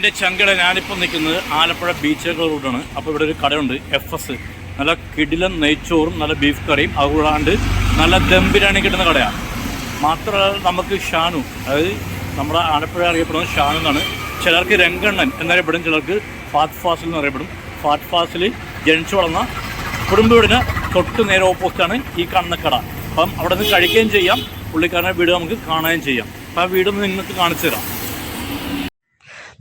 എന്റെ ചങ്കട ഞാനിപ്പോൾ നിൽക്കുന്നത് ആലപ്പുഴ ബീച്ച് റോഡാണ് അപ്പോൾ ഇവിടെ ഒരു കടയുണ്ട് എഫ് എസ് നല്ല കിടിലൻ നെയ്ച്ചോറും നല്ല ബീഫ് കറിയും അതുകൂടാണ്ട് നല്ല ദം ബിരിയാണി കിട്ടുന്ന കടയാണ് മാത്രമല്ല നമുക്ക് ഷാനു അതായത് നമ്മുടെ ആലപ്പുഴ അറിയപ്പെടുന്നത് ഷാനു എന്നാണ്. ചിലർക്ക് രംഗണ്ണൻ എന്നറിയപ്പെടും ചിലർക്ക് ഫാറ്റ് ഫാസിൽ എന്നറിയപ്പെടും ഫാറ്റ് ഫാസിൽ ജനിച്ചു വളർന്ന കുടുംബ വീടിന് തൊട്ട് നേരെ ഓപ്പോസിറ്റാണ് ഈ കാണുന്ന കട. അപ്പം അവിടെ നിന്ന് കഴിക്കുകയും ചെയ്യാം പുള്ളിക്കാരന്റെ വീട് നമുക്ക് കാണുകയും ചെയ്യാം. അപ്പം ആ വീട് നിങ്ങൾക്ക് കാണിച്ചു തരാം.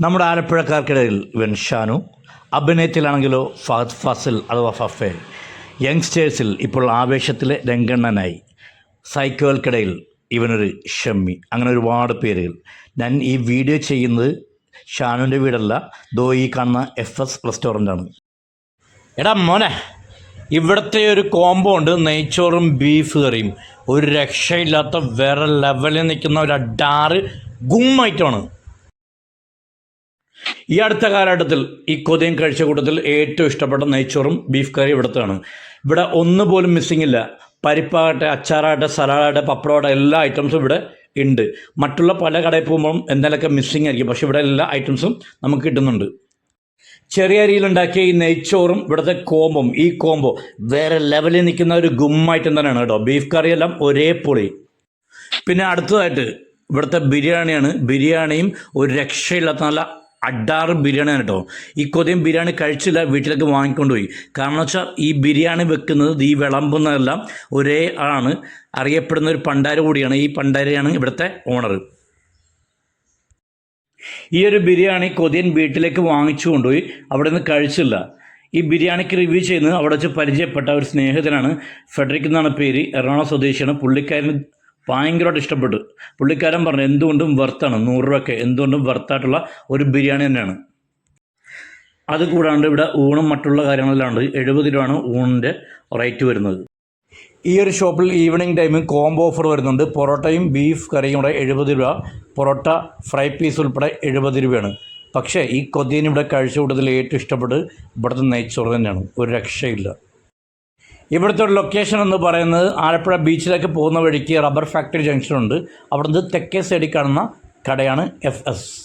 നമ്മുടെ ആലപ്പുഴക്കാർക്കിടയിൽ ഇവൻ ഷാനു അഭിനയത്തിലാണെങ്കിലോ ഫഹദ് ഫസിൽ അഥവാ ഫഫെ യങ്സ്റ്റേഴ്സിൽ ഇപ്പോൾ ആവേശത്തിലെ രംഗണ്ണനായി. സൈക്കോകൾക്കിടയിൽ ഇവനൊരു ഷമ്മി. അങ്ങനെ ഒരുപാട് പേരുകൾ. ഞാൻ ഈ വീഡിയോ ചെയ്യുന്നത് ഷാനുവിന്റെ വീടല്ല ദോ ഈ കാണുന്ന എഫ് എസ് റെസ്റ്റോറന്റാണ്. എടാ മോനെ ഇവിടുത്തെ ഒരു കോംബോ ഉണ്ട് നെയ്ച്ചോറും ബീഫ് കറിയും. ഒരു രക്ഷയില്ലാത്ത വേറെ ലെവലിൽ നിൽക്കുന്ന ഒരു അഡാറ് ഗുമ്മൈറ്റമാണ് ഈ അടുത്ത കാലഘട്ടത്തിൽ ഈ കൊതിയും കഴിച്ച കൂട്ടത്തിൽ ഏറ്റവും ഇഷ്ടപ്പെട്ട നെയ്ച്ചോറും ബീഫ് കറിയും ഇവിടുത്താണ് ഇവിടെ ഒന്ന് പോലും മിസ്സിംഗ് ഇല്ല. പരിപ്പാകട്ടെ അച്ചാറാകട്ടെ സലാഡാകട്ടെ പപ്പടമാകട്ടെ എല്ലാ ഐറ്റംസും ഇവിടെ ഉണ്ട്. മറ്റുള്ള പല കടയിൽ പോകുമ്പോഴും എന്തെങ്കിലുമൊക്കെ മിസ്സിംഗ് ആയിരിക്കും. പക്ഷേ ഇവിടെ എല്ലാ ഐറ്റംസും നമുക്ക് കിട്ടുന്നുണ്ട്. ചെറിയ അരിയിലുണ്ടാക്കിയ ഈ നെയ്ച്ചോറും ഇവിടുത്തെ കോമ്പും ഈ കോമ്പോ വേറെ ലെവലിൽ നിൽക്കുന്ന ഒരു ഗുമ്മായിട്ടും തന്നെയാണ് കേട്ടോ. ബീഫ് കറിയെല്ലാം ഒരേ പൊളി. പിന്നെ അടുത്തതായിട്ട് ഇവിടുത്തെ ബിരിയാണിയാണ്. ബിരിയാണിയും ഒരു രക്ഷയില്ലാത്ത നല്ല അഡാറ് ബിരിയാണിയാണ് കേട്ടോ. ഈ കൊതിയും ബിരിയാണി കഴിച്ചില്ല വീട്ടിലേക്ക് വാങ്ങിക്കൊണ്ടുപോയി. കാരണം വെച്ചാൽ ഈ ബിരിയാണി വെക്കുന്നത് ഈ വിളമ്പുന്നതെല്ലാം ഒരേ ആണ്. അറിയപ്പെടുന്ന ഒരു പണ്ടാര കൂടിയാണ് ഈ പണ്ടാരയാണ് ഇവിടുത്തെ ഓണർ ഈ ഒരു ബിരിയാണി കൊതിയൻ വീട്ടിലേക്ക് വാങ്ങിച്ചു കൊണ്ടുപോയി അവിടെ നിന്ന് കഴിച്ചില്ല. ഈ ബിരിയാണിക്ക് റിവ്യൂ ചെയ്യുന്നത് അവിടെ വെച്ച് പരിചയപ്പെട്ട ഒരു സ്നേഹിതനാണ്. ഫെഡറിക് എന്നാണ് പേര്. എറണാകുളം സ്വദേശിയാണ്. പുള്ളിക്കാരൻ ഭയങ്കരമായിട്ട് ഇഷ്ടപ്പെട്ടു. പുള്ളിക്കാരൻ പറഞ്ഞു എന്തുകൊണ്ടും വെർത്താണ് നൂറ് രൂപയ്ക്ക് എന്തുകൊണ്ടും വെർത്തായിട്ടുള്ള ഒരു ബിരിയാണി തന്നെയാണ്. അത് കൂടാണ്ട് ഇവിടെ ഊണും മറ്റുള്ള കാര്യങ്ങളിലാണ്ട് എഴുപത് രൂപയാണ് ഊണിന്റെ റേറ്റ് വരുന്നത്. ഈ ഒരു ഷോപ്പിൽ ഈവനിങ് ടൈമിൽ കോംബോ ഓഫർ വരുന്നുണ്ട്. പൊറോട്ടയും ബീഫ് കറിയും കൂടെ എഴുപത് രൂപ. പൊറോട്ട ഫ്രൈ പീസ് ഉൾപ്പെടെ എഴുപത് രൂപയാണ്. പക്ഷേ ഈ കൊതിയൻ ഇവിടെ കഴിച്ചു കൂട്ടത്തിൽ ഏറ്റവും ഇഷ്ടപ്പെട്ട് ഇവിടുത്തെ നെയ്ച്ചോറ് തന്നെയാണ്. ഒരു രക്ഷയില്ല. ഇവിടുത്തെ ഒരു ലൊക്കേഷൻ എന്ന് പറയുന്നത് ആലപ്പുഴ ബീച്ചിലേക്ക് പോകുന്ന വഴിക്ക് റബ്ബർ ഫാക്ടറി ജംഗ്ഷൻ ഉണ്ട്. അവിടുന്ന് തെക്കേ സൈഡിൽ കാണുന്ന കടയാണ് എഫ് എസ്